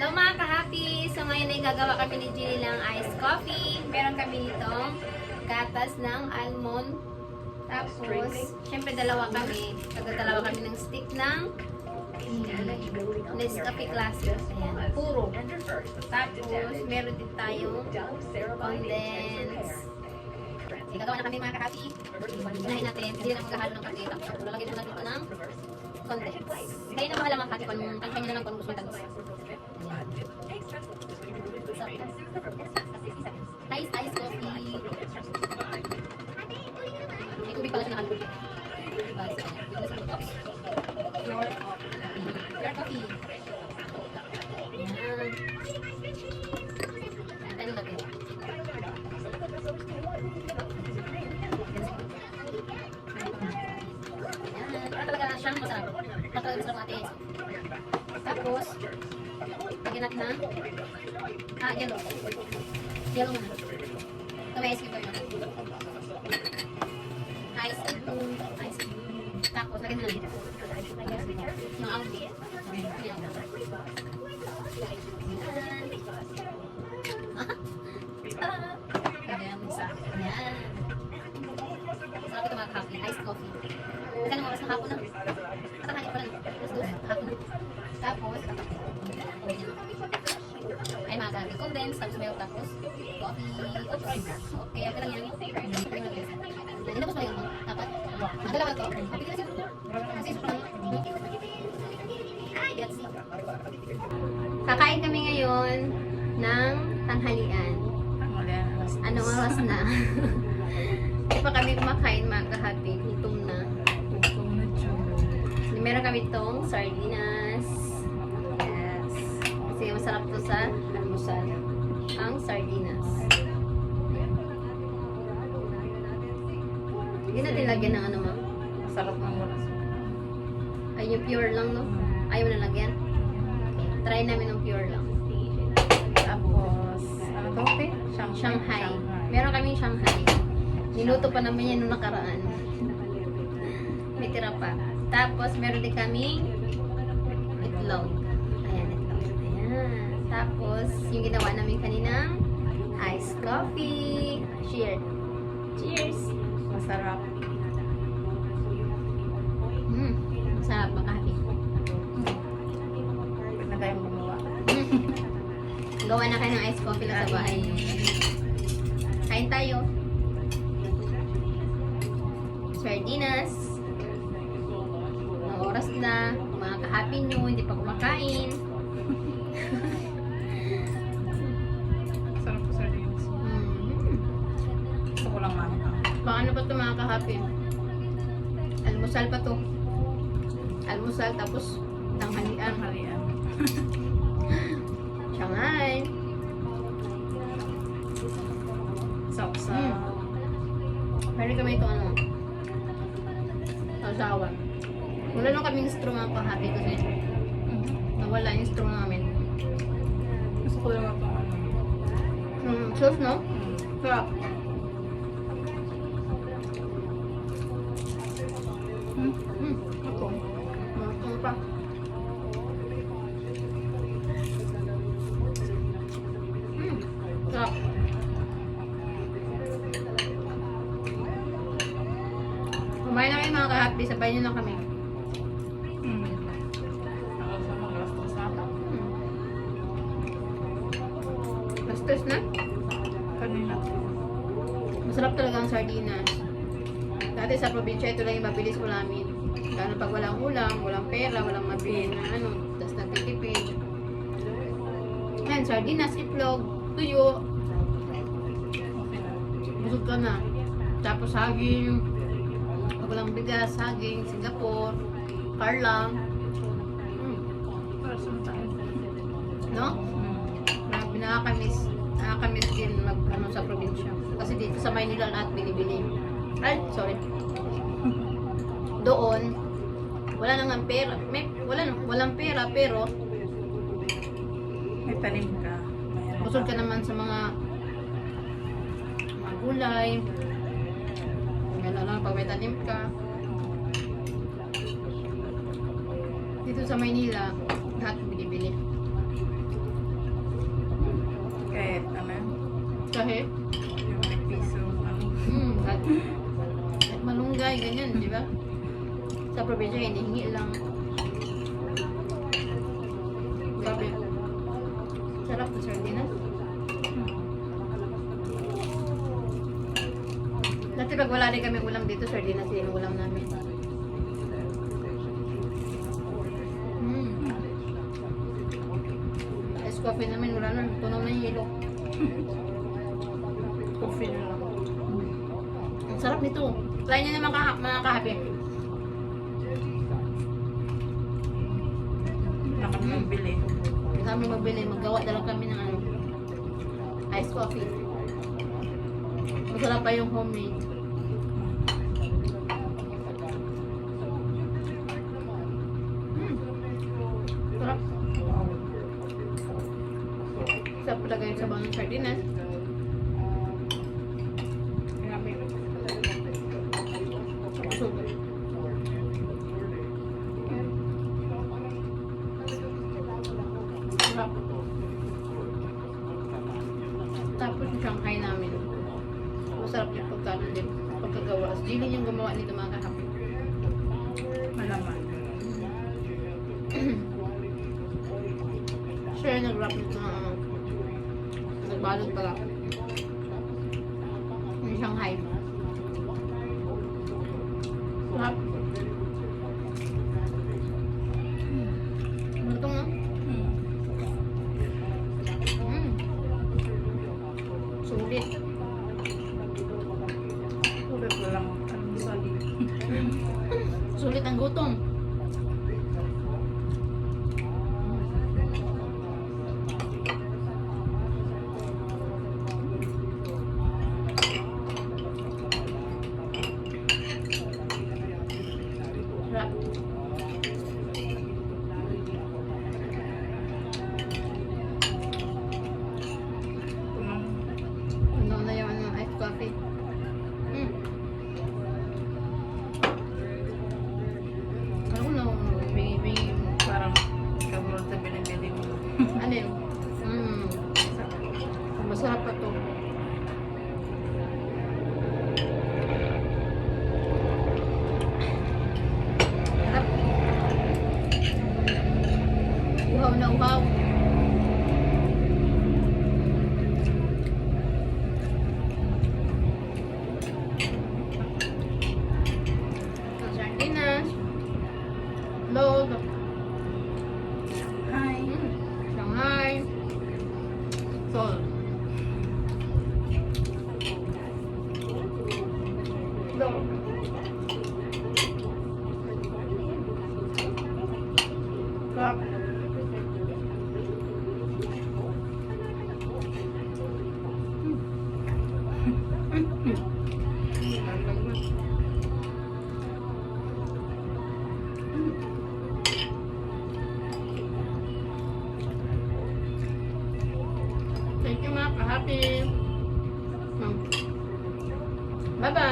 Hello mga ka-happy! So ngayon ay gagawa kami ni Ginny ng iced coffee. Meron kami nitong gatas ng almond. Tapos, syempre dalawa kami. Taga-dalawa kami ng stick ng Nescafe Classic. Ayan, puro. Tapos, meron din tayong condensed. Gagawa na kami mga ka-happy. Unahin natin. Hindi na maghahalo ng kape. Tapos, lalagyan na natin ito ng condensed. Kaya na bahala mga ka-happy kung kung kanya na lang kung gusto mo tagus. Ice, ice coffee. May tubig pala siya nakalagay. Pure coffee. Pure coffee. Tayo natin. Para talaga siyang masarap. Para talaga masarap natin. Tapos, lagyan natin ng ah, yellow. Yellow muna. Ito may ice cube tayo. Ice cube. Ice cube. Tapos, lagyan na dito. Yung algae. Ayan. Ah. Isa. Ayan. Sarap ito mga coffee. Iced coffee. Magkano oras na hapon na? Okay, okay lang yan. Hindi na po sa mo. Dapat. Ang dalawa to. Kapit na. Kakain kami ngayon ng tanghalian. Anong oras na? Hindi pa kami kumakain mga kahapi. Gutom na. Meron kami itong sardinas. Yes. Kasi masarap to sa almusal. Ang sardinas. Hindi natin lagyan ng ano ma'am. Sarap ng oras. Ay, yung pure lang no? Ayaw na lagyan. Try namin ng pure lang. Tapos, ano to, te? Shanghai. Meron kaming Shanghai. Niluto pa namin yan nung nakaraan. May tira pa. Tapos, meron din kaming itlog. Ayan, itlog. Ayan. Tapos, yung ginawa namin kaninang iced coffee. Cheers. Cheers. Masarap. Mm. Masarap makahabi. Pwede na tayong gumawa. Gawa na kayo ng iced coffee lang sa bahay niyo. Kain tayo. Sardinas. Ang oras na. Mga ka-happy nyo, hindi pa kumakain. Sarap ko sardines. Mm. Gusto ko lang mami. Paano pa ito mga ka-happy? Almusal pa to. Almusal tapos tanghalian. Halian. Shanghai. Sausa. Mm. Meron kami ito ano. Sausawan. Wala lang kaming straw mga ka-happy kasi nawala yung straw namin. Gusto ko lang ito. ano. Mm, sauce no? Mm. Sarap. Kumain na kayo mga ka-happy, sabay nyo na kami. Mm. Bastos na? Kanina. Masarap talaga ang sardinas. Dati sa probinsya, ito lang yung mabilis ulamin. Lalo pag walang ulam, walang pera, walang mabili na ano, tapos nagtitipid. Ayan, sardinas, itlog, tuyo, busog ka na. Tapos saging, walang bigas, saging, Singapore, Carlang. Mm. No? Mm. Nakakamiss. Nakakamiss din mag, ano, sa probinsya. Kasi dito sa Maynila lahat binibili. Ay, sorry. Doon, wala nang ang pera. May, wala nang, walang pera, pero May tanim ka. Busog ka naman sa mga mga gulay magtanim ka. Dito sa Maynila, lahat binibili. Kahit ano? Kahit? Yung piso. Ano? Hmm, kahit, kahit malunggay, ganyan, di ba? Sa probinsya, hinihingi lang. Sabi, sarap na sardinas. Ah. Pag wala rin kami ulam dito, sardinas din ulam namin. Hmm. Ice coffee namin, wala na. Tunaw na yung yelo. Coffee na lang. Ang sarap nito. Try nyo naman kaha mga kahabi. Na kami magbili. Kung kami magbili, maggawa na lang kami ng ano, ice coffee. Masarap pa yung homemade. Sarap talaga yung sabaw ng sardinas. Grabe. Sugar. Tapos yung Shanghai namin. Masarap yung pagkano din. Pagkagawa. Jilin yung gumawa nito mga kahapon. Malaman. Yung nag-wrap nito na Nagbalot pala. Sarap. Thank you mga ka-happy. Hmm. Bye-bye.